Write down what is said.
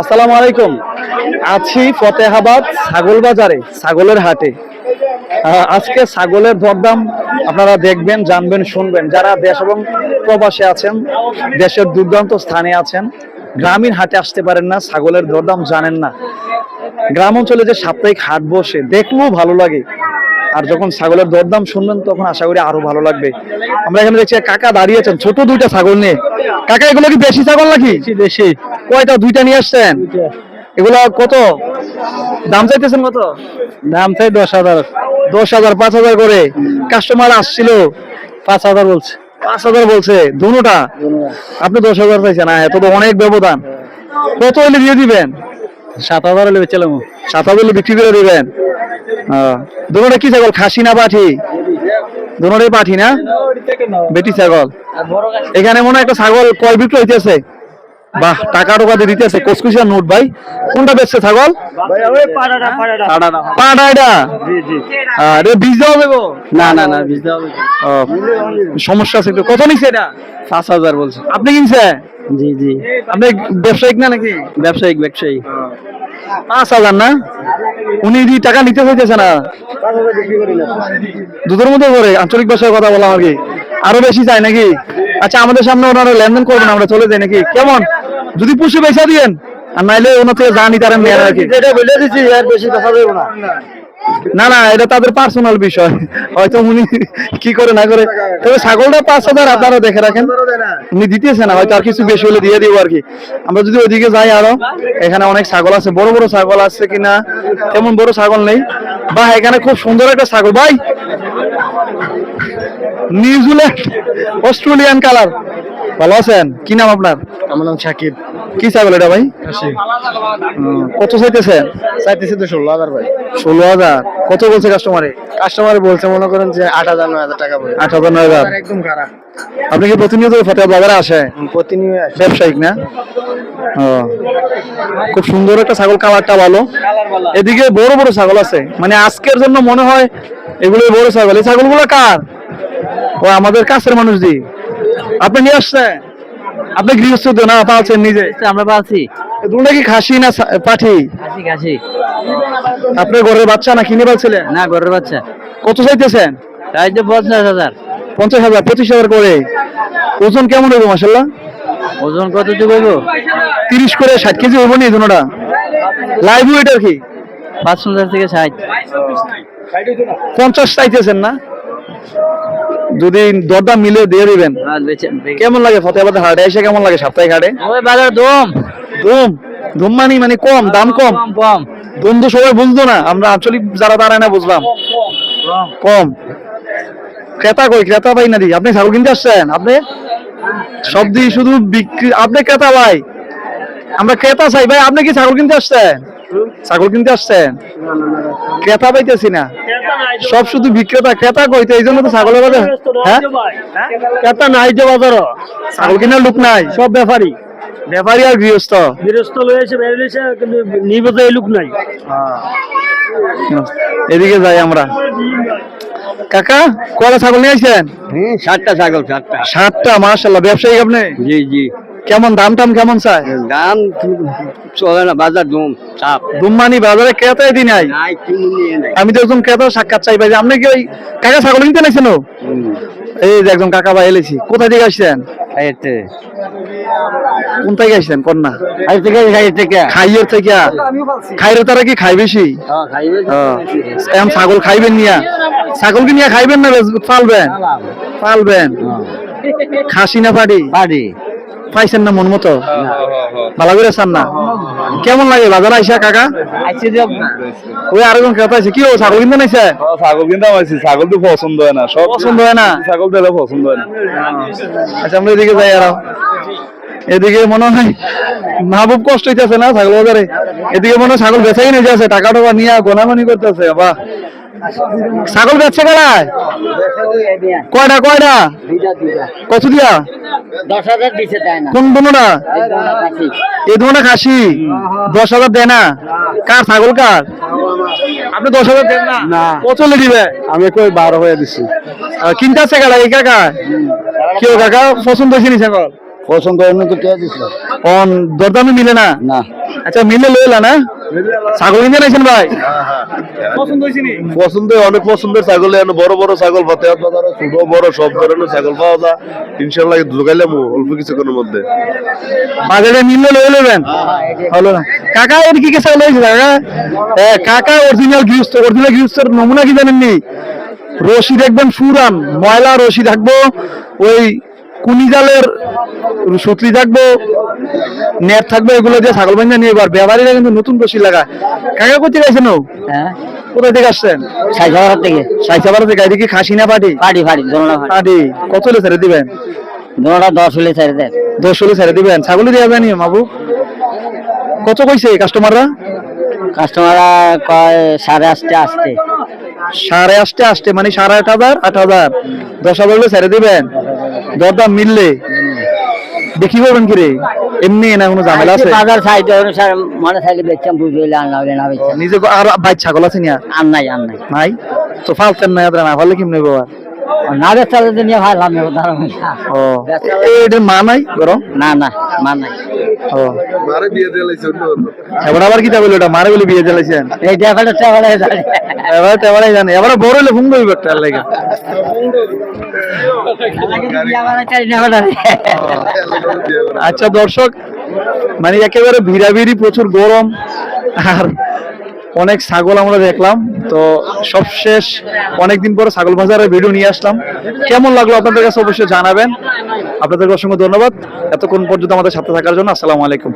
আসসালামু আলাইকুম। আছি ফতেহাবাদ ছাগল বাজারে, ছাগলের হাটে। আজকে ছাগলের দরদাম আপনারা দেখবেন, জানবেন, শুনবেন। যারা দেশ এবং প্রবাসে আছেন, দেশের দুর্দান্ত স্থানে আছেন, গ্রামীণ হাটে আসতে পারেন না, ছাগলের দরদাম জানেন না। গ্রাম অঞ্চলে যে সাপ্তাহিক হাট বসে দেখলেও ভালো লাগে। আর যখন ছাগলের দরদাম শুনবেন, তখন আশা করি আরও ভালো লাগবে। আমরা এখানে দেখছি কাকা দাঁড়িয়েছেন ছোট দুইটা ছাগল নিয়ে। কাকা, এগুলো কি বেশি ছাগল নাকি? বেশি কয়টা? দুইটা নিয়ে আসছেন? এগুলো কত? দাম চাইতেছেন কত? দাম চাই দশ হাজার। দশ হাজার পাঁচ হাজার করে। কাস্টমার আসছিল পাঁচ হাজার বলছে। পাঁচ হাজার বলছে দুটা? আপনি দশ হাজার চাইছেন না এত তো অনেক ব্যবধান। কত হলে দিয়ে দিবেন? সাত হাজার হলে বেচলাম সাত হাজার হলে বিক্রি করে দিবেন? দুটা কি ছাগল? খাসি না পাঠি? দুটাই পাঠি না? বেটি ছাগল। এখানে মনে হয় একটা ছাগল কয় বিক্রি হইতেছে? বাহ টাকা টোকা দিয়ে দিতেছে কসকুসিয়া নোট ভাই। কোনটা বেচছে ছাগল? পাটা আরে বীজ দেওয়া দেবো না না না বীজ দেওয়া সমস্যা আছে একটু। কত নিচ্ছে এটা? পাঁচ হাজার বলছে। আপনি কিনছে? জি জি। আপনি ব্যবসায়িক না নাকি? ব্যবসায়িক ব্যবসায়িক। পাঁচ হাজার না? উনি যদি টাকা নিতে হইতেছে না দুধের মতো করে আঞ্চলিক ভাষায় কথা বলা আর কি? আরও বেশি চাই নাকি? আচ্ছা আমাদের সামনে ওনারা লেনদেন করবেন আমরা চলে যাই নাকি? কেমন? যদি পুষে বেচা দিয়েন আর নাইলে ওনার থেকে জানি তারা নেন আর কি যেটা বলে দিচ্ছি আর বেশি দেখা যাবে না। না না এটা তাদের পার্সোনাল বিষয়। হয়তো উনি কি করে না করে। তবে ছাগলটা পাঁচ হাজার আপনারা দেখে রাখেন। উনি দিতেছে না হয়তো আর কিছু বেশি হলে দিয়ে দিব আর কি। আমরা যদি ওইদিকে যাই আরও এখানে অনেক ছাগল আছে। বড় বড় ছাগল আছে কিনা তেমন বড় ছাগল নেই। বা এখানে খুব সুন্দর একটা ছাগল। ভাই নিউজিল্যান্ড অস্ট্রেলিয়ান কালার। ভালো আছেন? কি নাম আপনার? আমার নাম শাকিব কি ছাগল এটা ভাই? কত চাইতেছেন চাইতেছি তো ষোলো হাজার ভাই। ষোলো হাজার। কত বলছে কাস্টমারে কাস্টমার বলছে মনে করেন যে আট হাজার নয় হাজার টাকা বলে। আট হাজার নয় হাজার। একদম খারাপ। আপনি কি প্রতিনিয়ত ফতেহাবাদ বাজারে আসে প্রতিনিয়ত ব্যবসায়িক না? খুব সুন্দর একটা ছাগল কালারটা ভালো। এদিকে বড় বড় ছাগল আছে। মানে আজকের জন্য মনে হয় এগুলো বড় ছাগল। এই ছাগলগুলো কার? ও আমাদের কাছের মানুষ দি আপনি নিয়ে আসছেন? আপনি গৃহস্থ না পালছেন নিজে? আমরা পাচ্ছি দুটা কি খাসি না পাঠি? কাশি কাশি আপনার ঘরের বাচ্চা না কিনে পালছিলেন? না ঘরের বাচ্চা। কত চাইতেছেন? তাই তো পঞ্চাশ হাজার। পঞ্চাশ হাজার পঁচিশ হাজার করে। ওজন কেমন হইব মাসাল্লাহ ওজন কত দিব তিরিশ করে ষাট কেজি হইব নি দুটা লাইভ ওয়েট আর কি? পাঁচ হাজার থেকে ষাট। পঞ্চাশ চাইতেছেন না? যদি দরদাম মিলে দিয়ে দিবেন। বে- কেমন লাগে ফতেহাবাদ হাটে? এসে কেমন লাগে সাপ্তাহিক হাটে? বাজার দম মানি মানে কম দাম কম? কম তো সবাই বুঝতো না আমরা আঞ্চলিক যারা দাঁড়ায় না বুঝলাম। কম ক্রেতা কই? ক্রেতা ভাই নাদি আপনি ছাগল কিনতে আসছেন? আপনি? সব দিয়ে শুধু বিক্রি আপনি ক্রেতা ভাই। আমরা ক্রেতা চাই ভাই আপনি কি ছাগল কিনতে আসছেন? ছাগল কিনতে আসছেন? ক্রেতা পাইতেছি না। সব শুধু বিক্রেতা ক্রেতা কইতে এই জন্য তো ছাগলের বাজার হ্যাঁ? ক্রেতা নাই যে বাজার ছাগল কেনার লোক নাই সব ব্যাপারী। ব্যাপারী আর গৃহস্থ। গৃহস্থ লয়েছে বেরিয়েছে কিন্তু নিবেদ এই লোক নাই। এদিকে যাই আমরা। কাকা কয়টা ছাগল নিয়ে আসছেন? হ্যাঁ ষাটটা ছাগল ষাটটা সাতটা মার্শাল্লাহ ব্যবসায়ী আপনি? জি জি। কেমন দাম টাম কেমন চায় দাম চলে না বাজার দম চাপ। দুম্মানি বাজারে ক্রেতাই দি নাই। আমি তো একজন ক্রেতা সাক্ষাৎ চাই ভাই। আপনি কি ওই কাকা ছাগল কিনতে নাইছেন ও? এই যে একজন কাকা ভাই এলেছি। কোথায় থেকে আসছেন? খাইতে কোন থেকে আসছেন? কন্যা? খাই থেকে খাই থেকে। খাইয়ের থেকে? খাইরে তারা কি খাই বেশি? হ্যাঁ এখন ছাগল খাইবেন নিয়া। ছাগল কি নিয়ে খাইবেন না পালবেন পালবেন খাসি না পাড়ি? বাড়ি পাইছেন না মন মতো? ভালো করে চান না। কেমন লাগে? বাজার আইসা কাকা? ওই আরেকজন ক্রেতা আছে কি ও ছাগল কিনতে নাইছে? ছাগল কিনতে পারছি ছাগল তো পছন্দ হয় না। সব পছন্দ হয় না? ছাগল দিলে পছন্দ হয় না। আচ্ছা আমরা এদিকে যাই আর। এদিকে মনে হয় মাহবুব কষ্ট হইতেছে না ছাগল বাজারে? এদিকে মনে হয় ছাগল বেচাই নিয়ে যাচ্ছে টাকা টাকা নিয়ে গোনামানি করতেছে। বাহ। ছাগল বেচছে কারায় কয়টা কয়টা? কত দিয়া? দশ হাজার দিছে তাই না। কোন দুটা এই দুটা খাসি? দশ হাজার দেয় না? কার? ছাগল কার? আপনি দশ হাজার দেন না? না। কত চলে দিবে? আমি কই বারো হয়ে দিছি। আহ, কিনতে আছে কারা? এই কাকা? কেউ কাকা? পছন্দ হয়েছে নি ছাগল? পছন্দ তো কে দিছিল অন দরদামে মিলে না? না। আচ্ছা মিলে লইলা না? ছাগল কিনে নাইছেন ভাই? পছন্দ অনেক পছন্দের ছাগল এনে বড় বড় ছাগল ফতেহাত বাজারে ছোট বড় সব ধরনের ছাগল পাওয়া যায়। ইনশাল্লাহ ঢুকাইলাম অল্প কিছুক্ষণের মধ্যে। বাজারে মিললে লয়ে নেবেন হলো না। কাকা এর কি কি ছাগল হয়েছে কাকা? এ, কাকা অরিজিনাল গৃহস্থ অরিজিনাল গৃহস্থের নমুনা কি জানেননি? রশি দেখবেন সুরান ময়লা রশি থাকব ওই কুনি জালের সুতলি থাকব নেট থাকবে এগুলো দিয়ে ছাগল বান্ধা নিয়ে এবার ব্যাপারীরা কিন্তু নতুন রশি লাগা কাকা কোথায় গেছেন হ্যাঁ। কোথায় থেকে আসছেন? সাইজাবার থেকে। সাইসাবার থেকে এদিকে খাসি না পাটি পাটি কত হলে ছেড়ে দিবেন? দশ হলে ছেড়ে দেন। দশ হলে ছেড়ে দিবেন। ছাগলই দেওয়া জানি মাবু কত কইছে কাস্টমাররা কাস্টমাররা কয় সাড়ে আটটা আসতে সাড়ে আটটে আসতে মানে সাড়ে আট হাজার আট হাজার। দশ হাজার হলে ছেড়ে দিবেন? দরদাম মিললে দেখি বলবেন কি রে? এমনি না কোনো ঝামেলা আছে? বাজার সাইডে অনুসার মনে থাকলে বেচতাম বুঝে হইলে না হইলে না বেচতাম। নিজে আর ভাই ছাগল আছে নিয়া? আর নাই আর নাই। নাই? তো ফালতেন না না ভালো কি নেব আর না বেচতে যদি নিয়ে ভাই লাভ নেব ও এটা মা নাই গরম না না মান নাই। ও মারে বিয়ে দিয়ে অন্য অন্য। এবার আবার কি ওটা? মারে বলে বিয়ে এই দেখাটা এবার জানি। এবার বড় হলে ফোন করবি একটা লাগে। আচ্ছা দর্শক মানে একেবারে ভিড়াভিড়ি প্রচুর গরম আর অনেক ছাগল আমরা দেখলাম। তো সবশেষ অনেকদিন পরে ছাগল বাজারের ভিডিও নিয়ে আসলাম। কেমন লাগল আপনাদের কাছে অবশ্যই জানাবেন। আপনাদের অসংখ্য ধন্যবাদ। এতক্ষণ পর্যন্ত আমাদের সাথে থাকার জন্য আসসালামু আলাইকুম।